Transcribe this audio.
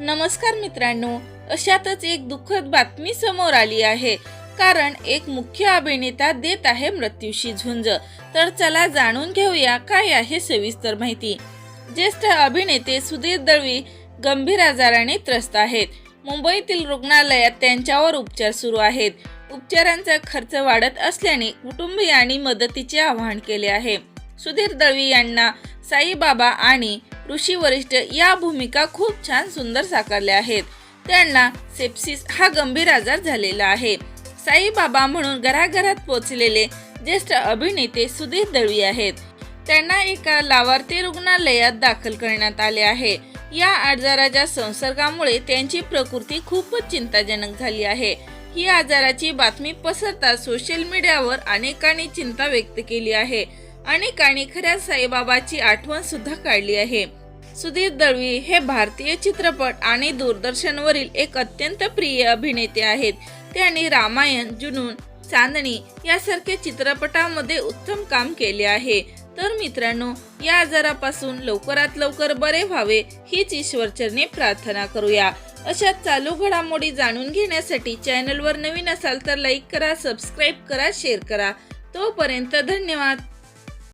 नमस्कार मित्रांनो अशातच एक दुःखद बातमी समोर आली आहे. कारण एक मुख्य अभिनेता देत आहे मृत्यूशी झुंज. तर चला जाणून घेऊया काय आहे सविस्तर माहिती. ज्येष्ठ अभिनेते सुधीर दळवी गंभीर आजाराने त्रस्त आहेत. मुंबईतील रुग्णालयात त्यांच्यावर उपचार सुरू आहेत. उपचारांचा खर्च वाढत असल्याने कुटुंबियांनी मदतीचे आवाहन केले आहे. सुधीर दळवी यांना साईबाबा आणि ऋषी वरिष्ठ या भूमिका खूप छान सुंदर साकारल्या आहेत. त्यांना सेप्सिस हा गंभीर आजार झालेला आहे. साईबाबा म्हणून घराघरात पोचलेले ज्येष्ठ अभिनेते सुधीर दळवी आहेत. त्यांना एका लावार्थी रुग्णालयात दाखल करण्यात आले आहे. या आजाराच्या संसर्गामुळे त्यांची प्रकृती खूपच चिंताजनक झाली आहे. ही आजाराची बातमी पसरता सोशल मीडियावर अनेकांनी चिंता व्यक्त केली आहे. अनेकांनी खऱ्या साईबाबाची आठवण सुद्धा काढली आहे. सुधीर दळवी हे भारतीय चित्रपट आणि दूरदर्शनवरील एक अत्यंत प्रिय अभिनेते आहेत. त्यांनी रामायण जुनून चांदणी यासारख्या चित्रपटामध्ये उत्तम काम केले आहे. तर मित्रांनो या आजारापासून लवकरात लवकर बरे व्हावे हीच ईश्वरचरणी प्रार्थना करूया. अशा चालू घडामोडी जाणून घेण्यासाठी चॅनलवर नवीन असाल तर लाईक करा सबस्क्राईब करा शेअर करा. तोपर्यंत धन्यवाद.